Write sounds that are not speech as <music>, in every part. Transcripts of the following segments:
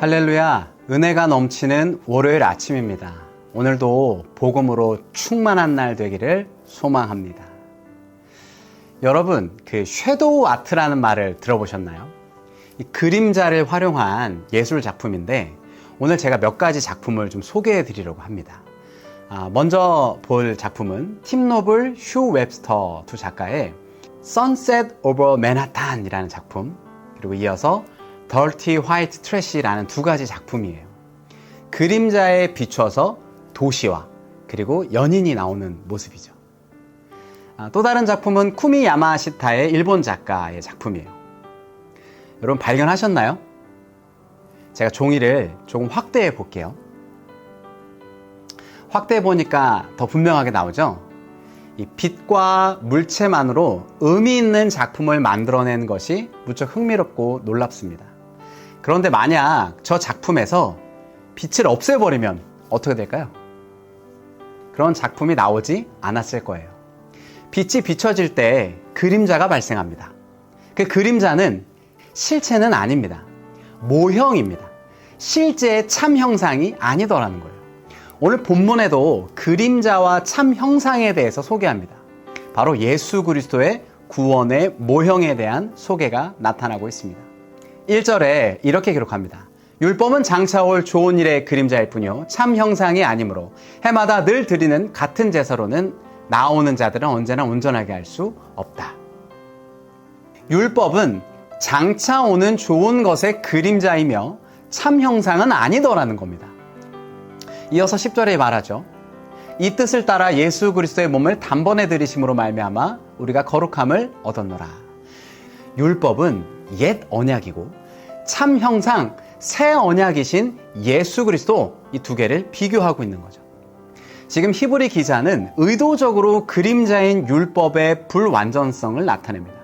할렐루야, 은혜가 넘치는 월요일 아침입니다. 오늘도 복음으로 충만한 날 되기를 소망합니다. 여러분, 그 섀도우 아트라는 말을 들어보셨나요? 이 그림자를 활용한 예술 작품인데 오늘 제가 몇 가지 작품을 좀 소개해 드리려고 합니다. 아, 먼저 볼 작품은 팀 노블 휴 웹스터 두 작가의 Sunset Over Manhattan이라는 작품 그리고 이어서 Dirty White Trash라는 두 가지 작품이에요. 그림자에 비춰서 도시와 그리고 연인이 나오는 모습이죠. 아, 또 다른 작품은 쿠미 야마시타의 일본 작가의 작품이에요. 여러분 발견하셨나요? 제가 종이를 조금 확대해 볼게요. 확대해 보니까 더 분명하게 나오죠? 이 빛과 물체만으로 의미 있는 작품을 만들어낸 것이 무척 흥미롭고 놀랍습니다. 그런데 만약 저 작품에서 빛을 없애버리면 어떻게 될까요? 그런 작품이 나오지 않았을 거예요. 빛이 비춰질 때 그림자가 발생합니다. 그 그림자는 실체는 아닙니다. 모형입니다. 실제의 참 형상이 아니더라는 거예요. 오늘 본문에도 그림자와 참 형상에 대해서 소개합니다. 바로 예수 그리스도의 구원의 모형에 대한 소개가 나타나고 있습니다. 1절에 이렇게 기록합니다. 율법은 장차올 좋은 일의 그림자일 뿐이요 참 형상이 아니므로 해마다 늘 드리는 같은 제사로는 나오는 자들은 언제나 온전하게 할 수 없다. 율법은 장차 오는 좋은 것의 그림자이며 참 형상은 아니더라는 겁니다. 이어서 10절에 말하죠. 이 뜻을 따라 예수 그리스도의 몸을 단번에 들이심으로 말미암아 우리가 거룩함을 얻었노라. 율법은 옛 언약이고 참 형상 새 언약이신 예수 그리스도 이 두 개를 비교하고 있는 거죠. 지금 히브리 기자는 의도적으로 그림자인 율법의 불완전성을 나타냅니다.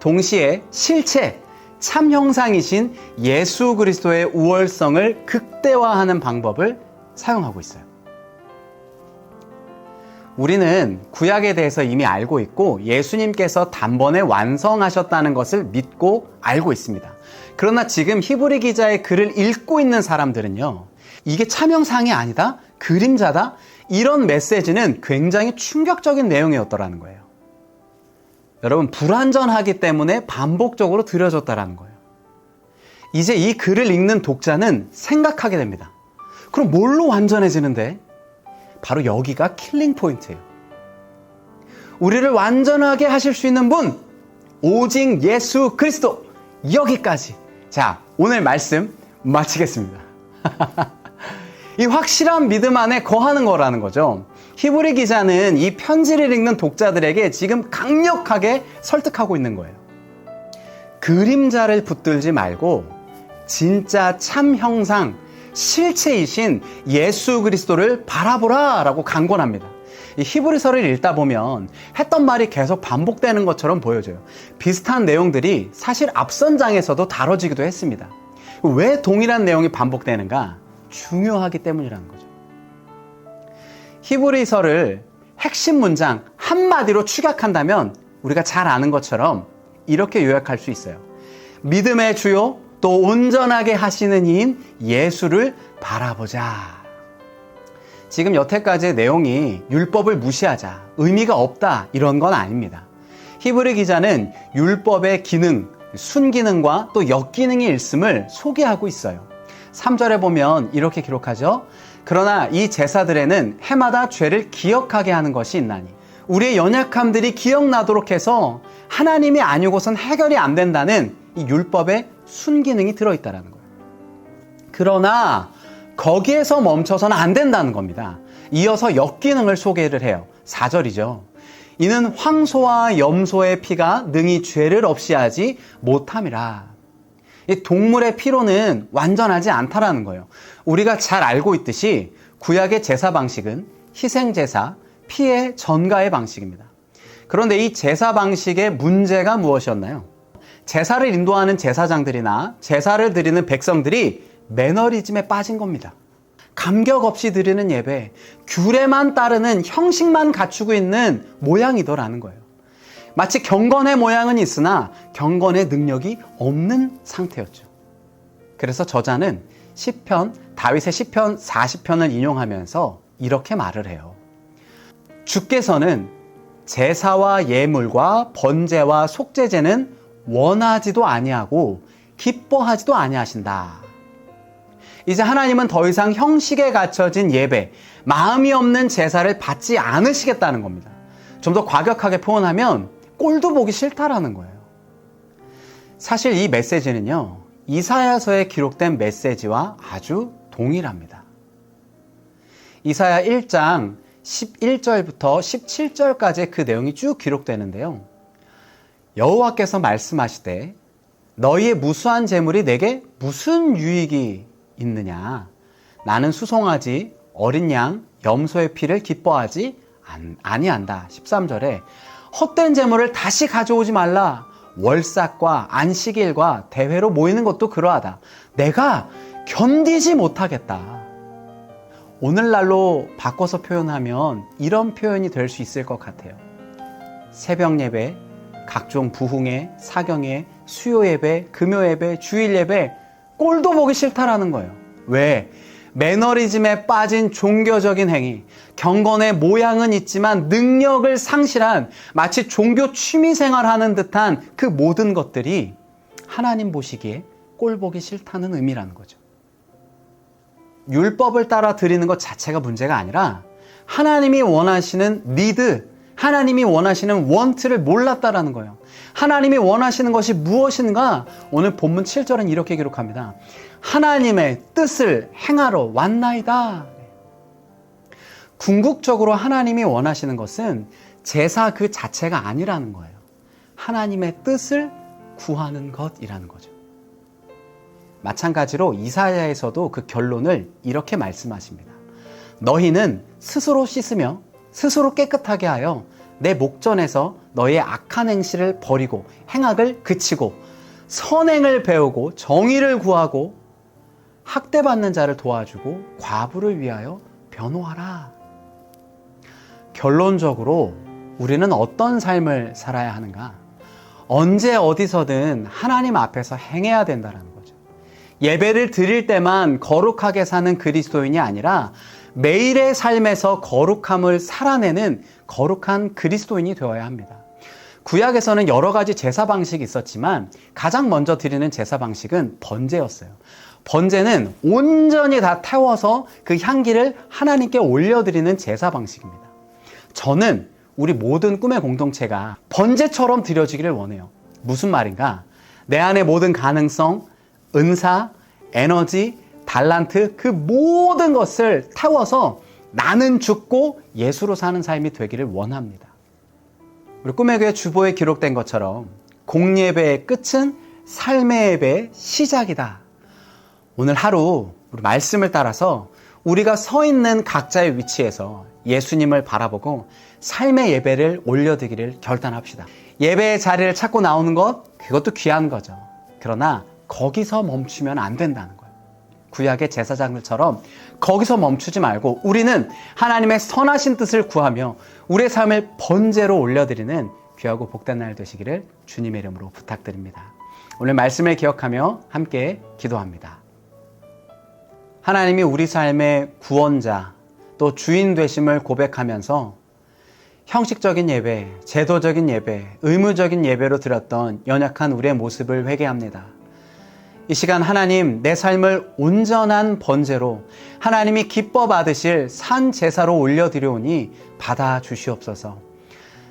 동시에 실체, 참 형상이신 예수 그리스도의 우월성을 극대화하는 방법을 사용하고 있어요. 우리는 구약에 대해서 이미 알고 있고 예수님께서 단번에 완성하셨다는 것을 믿고 알고 있습니다. 그러나 지금 히브리 기자의 글을 읽고 있는 사람들은요, 이게 참형상이 아니다? 그림자다? 이런 메시지는 굉장히 충격적인 내용이었더라는 거예요. 여러분, 불완전하기 때문에 반복적으로 들여졌다라는 거예요. 이제 이 글을 읽는 독자는 생각하게 됩니다. 그럼 뭘로 완전해지는데? 바로 여기가 킬링 포인트예요. 우리를 완전하게 하실 수 있는 분, 오직 예수 그리스도. 여기까지. 자, 오늘 말씀 마치겠습니다. <laughs> 이 확실한 믿음 안에 거하는 거라는 거죠. 히브리 기자는 이 편지를 읽는 독자들에게 지금 강력하게 설득하고 있는 거예요. 그림자를 붙들지 말고 진짜 참 형상, 실체이신 예수 그리스도를 바라보라 라고 강권합니다. 이 히브리서를 읽다 보면 했던 말이 계속 반복되는 것처럼 보여져요. 비슷한 내용들이 사실 앞선 장에서도 다뤄지기도 했습니다. 왜 동일한 내용이 반복되는가? 중요하기 때문이라는 거죠. 히브리서를 핵심 문장 한마디로 축약한다면 우리가 잘 아는 것처럼 이렇게 요약할 수 있어요. 믿음의 주요 또 온전하게 하시는 이인 예수를 바라보자. 지금 여태까지의 내용이 율법을 무시하자, 의미가 없다, 이런 건 아닙니다. 히브리 기자는 율법의 기능, 순기능과 또 역기능이 있음을 소개하고 있어요. 3절에 보면 이렇게 기록하죠. 그러나 이 제사들에는 해마다 죄를 기억하게 하는 것이 있나니 우리의 연약함들이 기억나도록 해서 하나님이 아니고선 해결이 안 된다는 이 율법의 순기능이 들어있다라는 거예요. 그러나 거기에서 멈춰서는 안 된다는 겁니다. 이어서 역기능을 소개를 해요. 4절이죠. 이는 황소와 염소의 피가 능히 죄를 없이 하지 못함이라. 이 동물의 피로는 완전하지 않다라는 거예요. 우리가 잘 알고 있듯이 구약의 제사 방식은 희생 제사, 피의 전가의 방식입니다. 그런데 이 제사 방식의 문제가 무엇이었나요? 제사를 인도하는 제사장들이나 제사를 드리는 백성들이 매너리즘에 빠진 겁니다. 감격 없이 드리는 예배, 규례만 따르는 형식만 갖추고 있는 모양이더라는 거예요. 마치 경건의 모양은 있으나 경건의 능력이 없는 상태였죠. 그래서 저자는 시편 다윗의 시편 40편을 인용하면서 이렇게 말을 해요. 주께서는 제사와 예물과 번제와 속죄제는 원하지도 아니하고 기뻐하지도 아니하신다. 이제 하나님은 더 이상 형식에 갖춰진 예배, 마음이 없는 제사를 받지 않으시겠다는 겁니다. 좀 더 과격하게 표현하면 꼴도 보기 싫다라는 거예요. 사실 이 메시지는요, 이사야서에 기록된 메시지와 아주 동일합니다. 이사야 1장 11절부터 17절까지 그 내용이 쭉 기록되는데요. 여호와께서 말씀하시되 너희의 무수한 재물이 내게 무슨 유익이 있느냐? 나는 수송아지, 어린 양, 염소의 피를 기뻐하지 아니한다. 13절에 헛된 재물을 다시 가져오지 말라. 월삭과 안식일과 대회로 모이는 것도 그러하다. 내가 견디지 못하겠다. 오늘날로 바꿔서 표현하면 이런 표현이 될 수 있을 것 같아요. 새벽 예배, 각종 부흥회, 사경회, 수요 예배, 금요 예배, 주일 예배 꼴도 보기 싫다라는 거예요. 왜? 매너리즘에 빠진 종교적인 행위, 경건의 모양은 있지만 능력을 상실한 마치 종교 취미 생활하는 듯한 그 모든 것들이 하나님 보시기에 꼴 보기 싫다는 의미라는 거죠. 율법을 따라 드리는 것 자체가 문제가 아니라 하나님이 원하시는 니드, 하나님이 원하시는 원트를 몰랐다라는 거예요. 하나님이 원하시는 것이 무엇인가? 오늘 본문 7절은 이렇게 기록합니다. 하나님의 뜻을 행하러 왔나이다. 궁극적으로 하나님이 원하시는 것은 제사 그 자체가 아니라는 거예요. 하나님의 뜻을 구하는 것이라는 거죠. 마찬가지로 이사야에서도 그 결론을 이렇게 말씀하십니다. 너희는 스스로 씻으며 스스로 깨끗하게 하여 내 목전에서 너의 악한 행실을 버리고 행악을 그치고 선행을 배우고 정의를 구하고 학대받는 자를 도와주고 과부를 위하여 변호하라. 결론적으로 우리는 어떤 삶을 살아야 하는가? 언제 어디서든 하나님 앞에서 행해야 된다는 거죠. 예배를 드릴 때만 거룩하게 사는 그리스도인이 아니라 매일의 삶에서 거룩함을 살아내는 거룩한 그리스도인이 되어야 합니다. 구약에서는 여러 가지 제사 방식이 있었지만 가장 먼저 드리는 제사 방식은 번제였어요. 번제는 온전히 다 태워서 그 향기를 하나님께 올려드리는 제사 방식입니다. 저는 우리 모든 꿈의 공동체가 번제처럼 드려지기를 원해요. 무슨 말인가? 내 안의 모든 가능성, 은사, 에너지, 달란트, 그 모든 것을 태워서 나는 죽고 예수로 사는 삶이 되기를 원합니다. 우리 꿈의 교회 주보에 기록된 것처럼 공예배의 끝은 삶의 예배의 시작이다. 오늘 하루 우리 말씀을 따라서 우리가 서 있는 각자의 위치에서 예수님을 바라보고 삶의 예배를 올려드기를 결단합시다. 예배의 자리를 찾고 나오는 것, 그것도 귀한 거죠. 그러나 거기서 멈추면 안 된다는 거예요. 구약의 제사장들처럼 거기서 멈추지 말고 우리는 하나님의 선하신 뜻을 구하며 우리의 삶을 번제로 올려드리는 귀하고 복된 날 되시기를 주님의 이름으로 부탁드립니다. 오늘 말씀을 기억하며 함께 기도합니다. 하나님이 우리 삶의 구원자 또 주인 되심을 고백하면서 형식적인 예배, 제도적인 예배, 의무적인 예배로 드렸던 연약한 우리의 모습을 회개합니다. 이 시간 하나님 내 삶을 온전한 번제로 하나님이 기뻐 받으실 산 제사로 올려드려오니 받아 주시옵소서.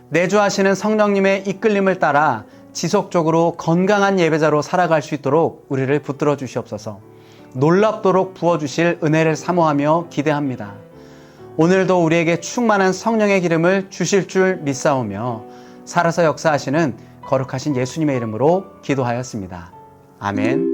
내주하시는 성령님의 이끌림을 따라 지속적으로 건강한 예배자로 살아갈 수 있도록 우리를 붙들어 주시옵소서. 놀랍도록 부어주실 은혜를 사모하며 기대합니다. 오늘도 우리에게 충만한 성령의 기름을 주실 줄 믿사오며 살아서 역사하시는 거룩하신 예수님의 이름으로 기도하였습니다. 아멘.